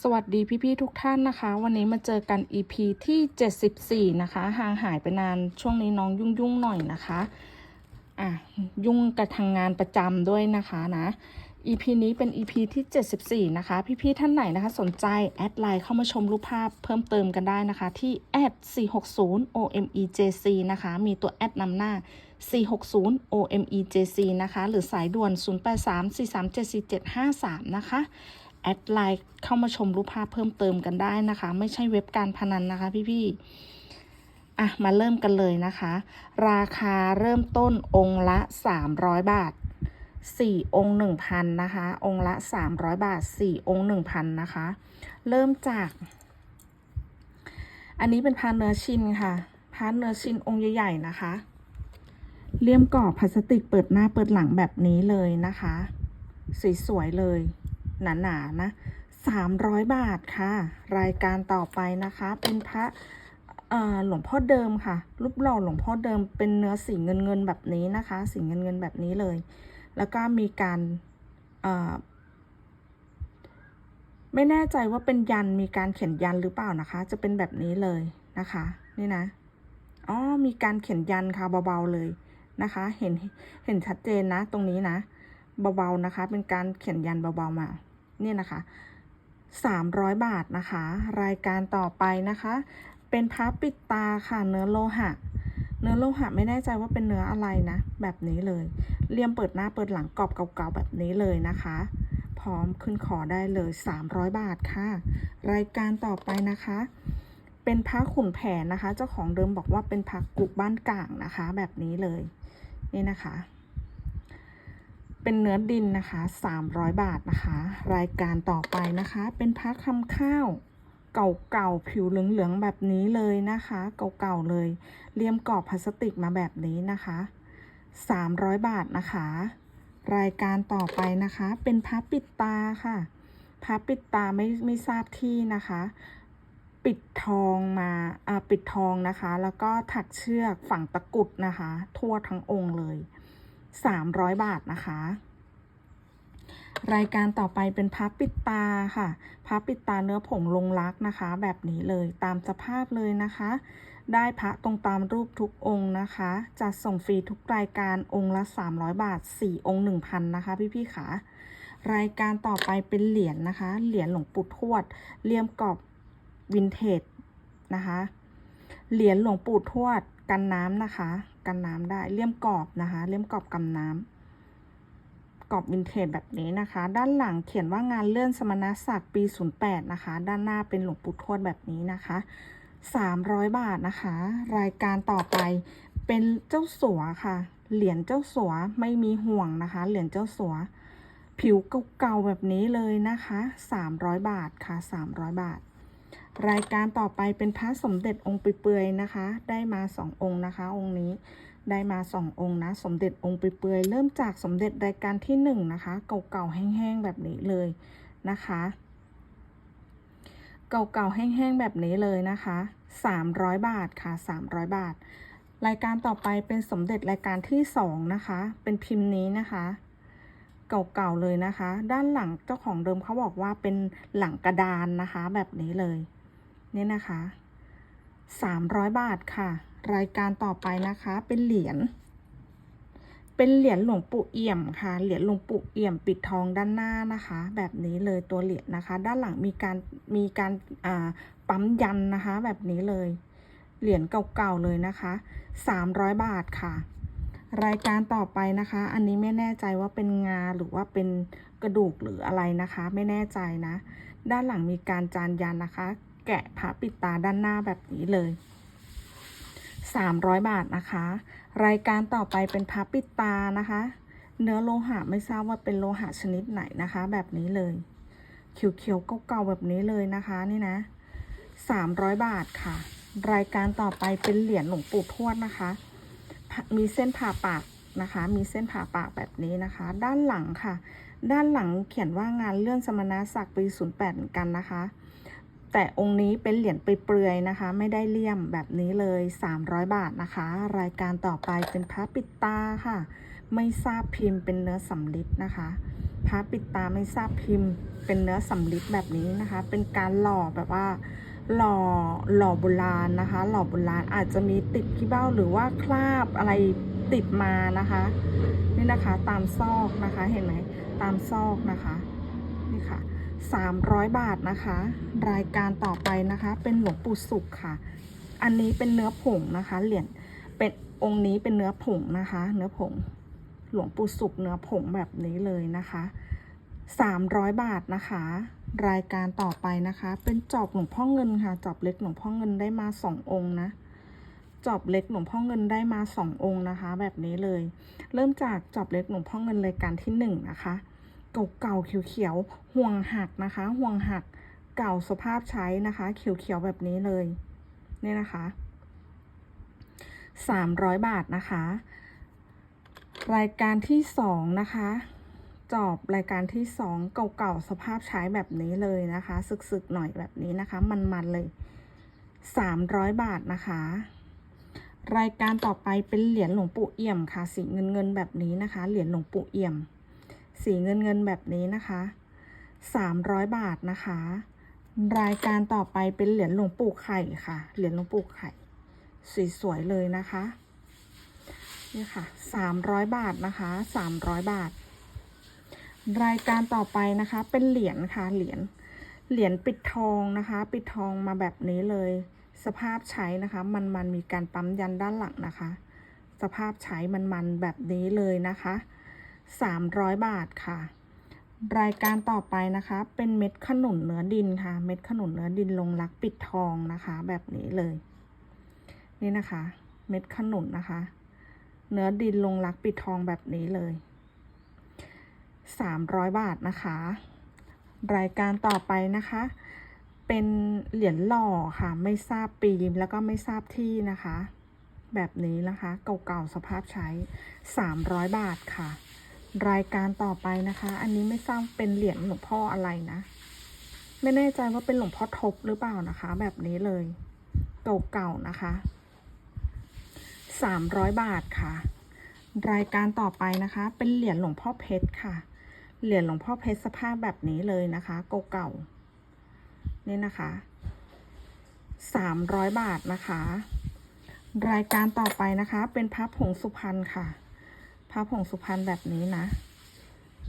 สวัสดีพี่ๆทุกท่านนะคะ วันนี้มาเจอกัน EP ที่ 74 นะคะ ห่างหายไปนานช่วงนี้น้องยุ่งๆหน่อยนะคะอะยุ่งกับทางงานประจำด้วยนะคะนะ EP นี้เป็น EP ที่ 74 นะคะ พี่ๆท่านไหนนะคะ สนใจ แอดไลน์เข้ามาชมรูปภาพเพิ่มเติมกันได้นะคะ ที่แอด460 OMEJC นะคะ มีตัวแอดนำหน้า 460 OMEJC นะคะ หรือสายด่วน 0834374753 นะคะ แอดไลน์เข้ามาชมรูปภาพเพิ่มเติมกันได้นะคะ ไม่ใช่เว็บการพนันนะคะพี่ๆอะมาเริ่มกันเลยนะคะ ราคาเริ่มต้นองค์ละ 300 บาท 4 องค์ 1,000นะคะ องค์ละ 300 บาท 4 องค์ 1,000นะคะ เริ่มจาก อันนี้เป็นพาเนื้อชินค่ะพาเนื้อชินองค์ใหญ่ๆนะคะเลี่ยมกรอบพลาสติกเปิดหน้าเปิดหลังแบบนี้เลยนะคะ สวยๆเลย หนาๆนะ300 บาทค่ะ รายการต่อไปนะคะ เป็นพระเอ่อหลวงพ่อเดิมค่ะ รูปหล่อหลวงพ่อเดิมเป็นเนื้อสีเงินเงินๆแบบนี้นะคะ สีเงินเงินๆแบบนี้เลย แล้วก็มีการไม่แน่ใจว่าเป็นยันมีการเขียนยันหรือเปล่านะคะ จะเป็นแบบนี้เลยนะคะ นี่นะอ๋อมีการเขียนยันค่ะเบาๆเลยนะคะ เห็นเห็นชัดเจนนะ ตรงนี้นะ เบาๆนะคะ เป็นการเขียนยันเบาๆมา เนี่ยนะคะ 300 บาทนะคะ รายการต่อไปนะคะ เป็นพระปิดตาค่ะเนื้อโลหะ เนื้อโลหะไม่แน่ใจว่าเป็นเนื้ออะไรนะ แบบนี้เลยเลี่ยมเปิดหน้าเปิดหลังกรอบเก่าๆแบบนี้เลยนะคะ พร้อมขึ้นขอได้เลย 300 บาทค่ะ รายการต่อไปนะคะเป็นพระขุนแผนนะคะ เจ้าของเดิมบอกว่าเป็นพระกุกบ้านก่างนะคะ แบบนี้เลย นี่นะคะ เป็นเนื้อดินนะคะ 300 บาทนะคะ รายการต่อไปนะคะ เป็นพระคำข้าว เก่าๆ ผิวเหลืองๆ แบบนี้เลยนะคะ เก่าๆ เลย เลี่ยมกรอบพลาสติกมาแบบนี้นะคะ 300 บาทนะคะ รายการต่อไปนะคะ เป็นพระปิดตาค่ะพระปิดตาไม่ไม่ทราบที่นะคะ ปิดทองมาอ่าปิดทองนะคะ แล้วก็ถักเชือกฝังตะกุดนะคะ ทั่วทั้งองค์เลย 300 บาทนะคะ รายการต่อไปเป็นพับปิดตาค่ะ พับปิดตาเนื้อผงลงรักนะคะ แบบนี้เลยตามสภาพเลยนะคะ ได้พระตรงตามรูปทุกองค์นะคะ จัดส่งฟรีทุกรายการองค์ละ 300 บาท 4 องค์ 1,000 นะคะ พี่ๆค่ะรายการต่อไปเป็นเหรียญนะคะ เหรียญหลวงปู่ทวดเลี่ยมกรอบวินเทจนะคะ เหรียญหลวงปู่ทวดกันน้ำนะคะ กันน้ำได้เลี่ยมกรอบนะคะ เลี่ยมกรอบกันน้ำกรอบวินเทจแบบนี้นะคะ ด้านหลังเขียนว่างานเลื่อนสมณศักดิ์ปี 08 นะคะ ด้านหน้าเป็นหลวงปู่ทวดแบบนี้นะคะ 300 บาทนะคะ รายการต่อไปเป็นเจ้าสัวค่ะ เหรียญเจ้าสัวไม่มีห่วงนะคะ เหรียญเจ้าสัว ผิวเก่าๆแบบนี้เลยนะคะ 300 บาทค่ะ 300 บาท รายการต่อไปเป็นพระสมเด็จองค์เปื่อยๆนะคะ ได้มาสององค์นะคะ องค์นี้ได้มาสององค์นะ สมเด็จองค์เปื่อยๆเริ่มจากสมเด็จรายการที่หนึ่งนะคะ เก่าๆแห้งๆแบบนี้เลยนะคะ เก่าๆแห้งๆแบบนี้เลยนะคะ300บาทค่ะ300บาท รายการต่อไปเป็นสมเด็จรายการที่สองนะคะ เป็นพิมพ์นี้นะคะเก่าๆเลยนะคะ ด้านหลังเจ้าของเดิมเขาบอกว่าเป็นหลังกระดานนะคะ แบบนี้เลย นี่นะคะ 300 บาทค่ะ รายการต่อไปนะคะเป็นเหรียญ เป็นเหรียญหลวงปู่เอี่ยมค่ะ เหรียญหลวงปู่เอี่ยมปิดทองด้านหน้านะคะ แบบนี้เลยตัวเหรียญนะคะ ด้านหลังมีการมีการอ่าปั๊มยันนะคะ แบบนี้เลย เหรียญเก่าๆเลยนะคะ 300 บาทค่ะรายการต่อไปนะคะ อันนี้ไม่แน่ใจว่าเป็นงาหรือว่าเป็นกระดูกหรืออะไรนะคะ ไม่แน่ใจนะ ด้านหลังมีการจานยันนะคะ แกะพระปิดตาด้านหน้าแบบนี้เลย 300 บาทนะคะ รายการต่อไปเป็นพระปิดตานะคะ เนื้อโลหะไม่ทราบว่าเป็นโลหะชนิดไหนนะคะ แบบนี้เลย เขียวๆเก่าๆแบบนี้เลยนะคะนี่นะ 300 บาทค่ะ รายการต่อไปเป็นเหรียญหลวงปู่ทวดนะคะ มีเส้นผ่าปากนะคะ มีเส้นผ่าปากแบบนี้นะคะ ด้านหลังค่ะ ด้านหลังเขียนว่างานเลื่อนสมณศักดิ์ปี08เหมือนกันนะคะ แต่องค์นี้เป็นเหรียญเปลือยๆนะคะ ไม่ได้เลี่ยมแบบนี้เลย 300 บาทนะคะ รายการต่อไปเป็นพระปิดตาค่ะ ไม่ทราบพิมพ์เป็นเนื้อสำลิดนะคะพระปิดตาไม่ทราบพิมพ์ เป็นเนื้อสำริดแบบนี้นะคะ เป็นการหล่อแบบว่าหล่อหล่อโบราณนะคะ หล่อโบราณอาจจะมีติดขี้เบ้าหรือว่าคราบอะไรติดมานะคะ นี่นะคะตามซอกนะคะเห็นไหมตามซอกนะคะ นี่ค่ะ 300 บาทนะคะ รายการต่อไปนะคะ เป็นหลวงปู่สุขค่ะ อันนี้เป็นเนื้อผงนะคะ เหรียญเป็นองค์นี้เป็นเนื้อผงนะคะ เนื้อผง หลวงปู่สุขเนื้อผงแบบนี้เลยนะคะ300 บาทนะคะ รายการต่อไปนะคะ เป็นจอบหลวงพ่อเงินค่ะ จอบเล็กหลวงพ่อเงินได้มาสององค์นะ จอบเล็กหลวงพ่อเงินได้มาสององค์นะคะ แบบนี้เลย เริ่มจากจอบเล็กหลวงพ่อเงินรายการที่หนึ่งนะคะ เก่าเขียวๆห่วงหักนะคะ ห่วงหักเก่าสภาพใช้นะคะ เขียวๆแบบนี้เลยเนี่ยนะคะ300 บาทนะคะ รายการที่สองนะคะ จอบรายการที่สองเก่าๆสภาพใช้แบบนี้เลยนะคะ สึกๆหน่อยแบบนี้นะคะ มันๆเลย 300 บาทนะคะ รายการต่อไปเป็นเหรียญหลวงปู่เอี่ยมค่ะสีเงินเงินแบบนี้นะคะ เหรียญหลวงปู่เอี่ยม สีเงินเงินแบบนี้นะคะ 300 บาทนะคะ รายการต่อไปเป็นเหรียญหลวงปู่ไข่ค่ะ เหรียญหลวงปู่ไข่สวยๆเลยนะคะนี่ค่ะ 300 บาทนะคะ 300 บาท รายการต่อไปนะคะ เป็นเหรียญค่ะ เหรียญ เหรียญปิดทองนะคะ ปิดทองมาแบบนี้เลย สภาพใช้นะคะ มันมันมีการปั๊มยันด้านหลังนะคะ สภาพใช้มันมันแบบนี้เลยนะคะ 300 บาทค่ะ รายการต่อไปนะคะ เป็นเม็ดขนุนเนื้อดินค่ะ เม็ดขนุนเนื้อดินลงรักปิดทองนะคะ แบบนี้เลย นี่นะคะ เม็ดขนุนนะคะ เนื้อดินลงรักปิดทองแบบนี้เลย 300 บาทนะคะ รายการต่อไปนะคะ เป็นเหรียญหล่อค่ะ ไม่ทราบปีแล้วก็ไม่ทราบที่นะคะแบบนี้นะคะ เก่าๆ สภาพใช้ 300 บาทค่ะ รายการต่อไปนะคะ อันนี้ไม่ทราบเป็นเหรียญหลวงพ่ออะไรนะ ไม่แน่ใจว่าเป็นหลวงพ่อทบหรือเปล่านะคะ แบบนี้เลย เก่าๆนะคะ300บาทค่ะ รายการต่อไปนะคะ เป็นเหรียญหลวงพ่อเพชรค่ะ เหรียญหลวงพ่อเพชรสภาพแบบนี้เลยนะคะเก่าๆนี่นะคะ300บาทนะคะ รายการต่อไปนะคะ เป็นพระผงสุพรรณค่ะ พระผงสุพรรณแบบนี้นะ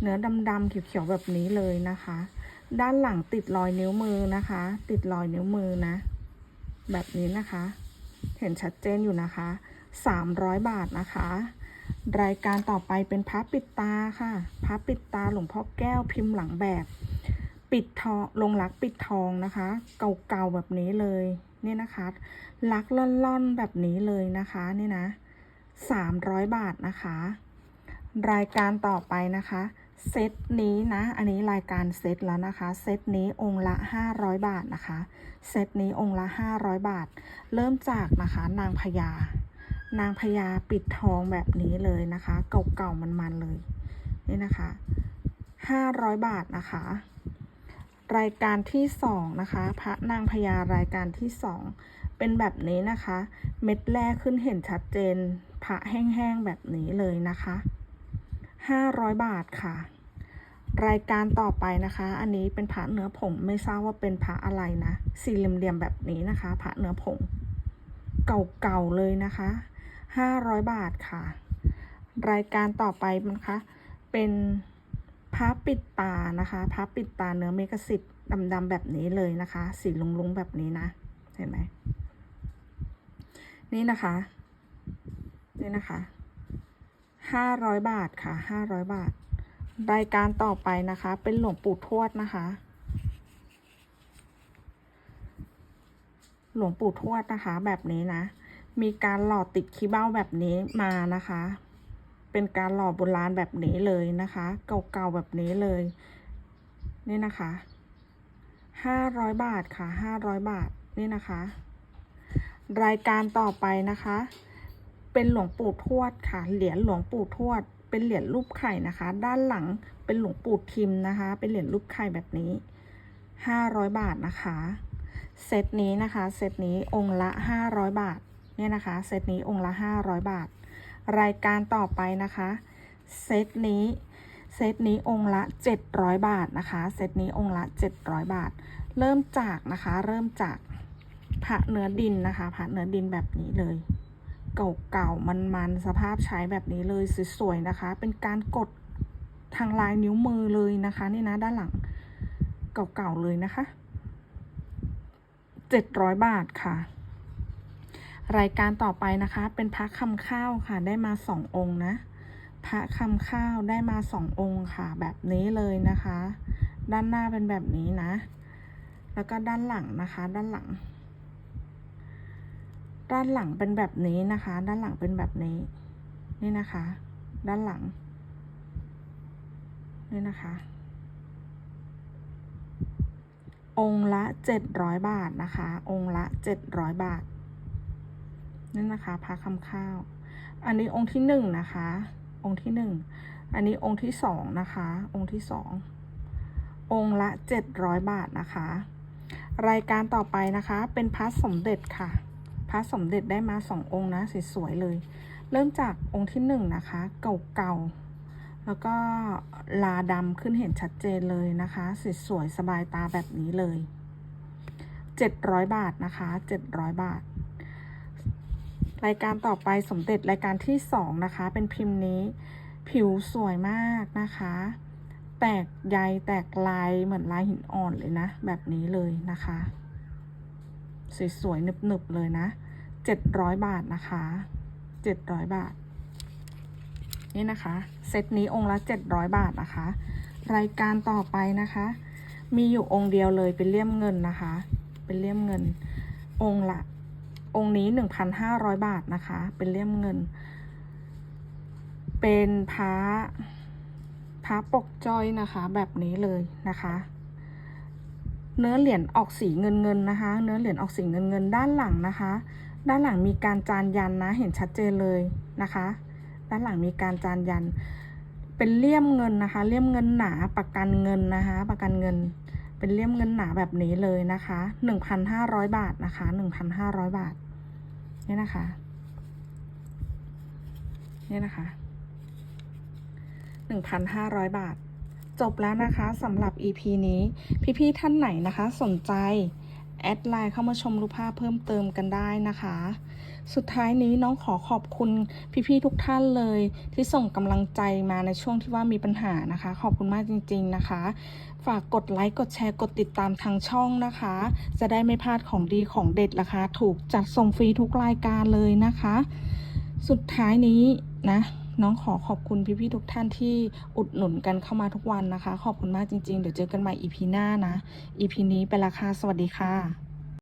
เนื้อดำๆเขียวๆแบบนี้เลยนะคะ ด้านหลังติดรอยนิ้วมือนะคะ ติดรอยนิ้วมือนะ แบบนี้นะคะ เห็นชัดเจนอยู่นะคะ 300 บาทนะคะ รายการต่อไปเป็นพระปิดตาค่ะพระปิดตาหลวงพ่อแก้วพิมพ์หลังแบบ ปิดทองลงรักปิดทองนะคะ เก่าๆแบบนี้เลยเนี่ยนะคะลักล่อนๆแบบนี้เลยนะคะนี่นะ300บาทนะคะ รายการต่อไปนะคะ เซตนี้นะ อันนี้รายการเซตแล้วนะคะ เซตนี้องค์ละ 500 บาทนะคะ เซตนี้องค์ละ 500 บาท เริ่มจากนะคะนางพญานางพญาปิดทองแบบนี้เลยนะคะ เก่าๆมันๆเลย นี่นะคะ 500 บาทนะคะ รายการที่สองนะคะ พระนางพญารายการที่สองเป็นแบบนี้นะคะ เม็ดแรกขึ้นเห็นชัดเจน พระแห้งๆแบบนี้เลยนะคะ 500 บาทค่ะ รายการต่อไปนะคะ อันนี้เป็นพระเนื้อผงไม่ทราบว่าเป็นพระอะไรนะ สี่เหลี่ยมๆแบบนี้นะคะพระเนื้อผง เก่าๆเลยนะคะ 500 บาทค่ะ รายการต่อไปนะคะ เป็นพระปิดตานะคะพระปิดตาเนื้อเมกะสิทธ์ดำๆแบบนี้เลยนะคะ สีลุงๆแบบนี้นะ เห็นไหมนี่นะคะ นี่นะคะ 500บาทค่ะ500บาท รายการต่อไปนะคะ เป็นหลวงปู่ทวดนะคะ หลวงปู่ทวดนะคะ แบบนี้นะ มีการหล่อติดขี้เบ้าแบบนี้มานะคะ เป็นการหล่อโบราณแบบนี้เลยนะคะ เก่าๆแบบนี้เลย นี่นะคะห้าร้อยบาทค่ะห้าร้อยบาทนี่นะคะ รายการต่อไปนะคะ เป็นหลวงปู่ทวดค่ะ เหรียญหลวงปู่ทวด เป็นเหรียญรูปไข่นะคะ ด้านหลังเป็นหลวงปู่ทิมนะคะ เป็นเหรียญรูปไข่แบบนี้ห้าร้อยบาทนะคะ เซตนี้นะคะ เซตนี้องค์ละห้าร้อยบาท เนี่ยนะคะ เซตนี้องค์ละห้าร้อยบาท รายการต่อไปนะคะ เซตนี้เซตนี้องค์ละ 700 บาทนะคะ เซตนี้องค์ละ 700 บาท เริ่มจากนะคะ เริ่มจากพระเนื้อดินนะคะพระเนื้อดินแบบนี้เลย เก่าๆ มันๆ สภาพใช้แบบนี้เลยสวยๆนะคะ เป็นการกดทางลายนิ้วมือเลยนะคะนี่นะด้านหลังเก่าๆเลยนะคะ 700 บาทค่ะ รายการต่อไปนะคะ เป็นพระคำข้าวค่ะ ได้มาสององค์นะ พระคำข้าวได้มาสององค์ค่ะ แบบนี้เลยนะคะ ด้านหน้าเป็นแบบนี้นะ แล้วก็ด้านหลังนะคะ ด้านหลัง ด้านหลังเป็นแบบนี้นะคะ ด้านหลังเป็นแบบนี้ นี่นะคะ ด้านหลัง นี่นะคะ องละเจ็ดร้อยบาทนะคะ องละเจ็ดร้อยบาทนี่นะคะพระคำข้าว อันนี้องค์ที่หนึ่งนะคะ องค์ที่หนึ่ง อันนี้องค์ที่สองนะคะ องค์ที่สอง องค์ละเจ็ดร้อยบาทนะคะ รายการต่อไปนะคะ เป็นพระสมเด็จค่ะ ระสมเด็จได้มาสององค์นะสวยๆเลย เริ่มจากองค์ที่หนึ่งนะคะเก่าๆแล้วก็ลาดำขึ้นเห็นชัดเจนเลยนะคะสวยๆสบายตาแบบนี้เลย700บาทนะคะ700บาท รายการต่อไปสมเด็จรายการที่สองนะคะ เป็นพิมพ์นี้ผิวสวยมากนะคะแตกใยแตกลายเหมือนลายหินอ่อนเลยนะ แบบนี้เลยนะคะ สวยๆหนึบๆเลยนะ700บาทนะคะ700บาท นี่นะคะ เซตนี้องค์ละ700บาทนะคะ รายการต่อไปนะคะ มีอยู่องค์เดียวเลยเป็นเลี่ยมเงินนะคะ เป็นเลี่ยมเงิน องค์ละ องค์นี้1,500บาทนะคะ เป็นเลี่ยมเงิน เป็นพระพระปกจ้อยนะคะ แบบนี้เลยนะคะ เนื้อเหรียญออกสีเงินเงินๆนะคะ เนื้อเหรียญออกสีเงินเงินๆด้านหลังนะคะ ด้านหลังมีการจานยันนะ เห็นชัดเจนเลยนะคะ ด้านหลังมีการจานยัน เป็นเลี่ยมเงินนะคะ เลี่ยมเงินหนาประกันเงินนะคะ ประกันเงิน เป็นเลี่ยมเงินหนาแบบนี้เลยนะคะ 1,500 บาทนะคะ 1,500 บาท นี่นะคะ นี่นะคะ 1,500 บาท จบแล้วนะคะสำหรับ EP นี้ พี่ๆท่านไหนนะคะ สนใจ แอดไลน์เข้ามาชมรูปภาพเพิ่มเติมกันได้นะคะ สุดท้ายนี้น้องขอขอบคุณพี่ๆทุกท่านเลย ที่ส่งกำลังใจมาในช่วงที่ว่ามีปัญหานะคะ ขอบคุณมากจริง ๆนะคะ ฝากกดไลค์กดแชร์กดติดตามทางช่องนะคะ จะได้ไม่พลาดของดีของเด็ดราคาถูกจัดส่งฟรีทุกรายการเลยนะคะ สุดท้ายนี้นะ น้องขอขอบคุณพี่ๆทุกท่านที่อุดหนุนกันเข้ามาทุกวันนะคะ ขอบคุณมากจริงๆ เดี๋ยวเจอกันใหม่ EP หน้านะ EP นี้ไปละค่ะ สวัสดีค่ะ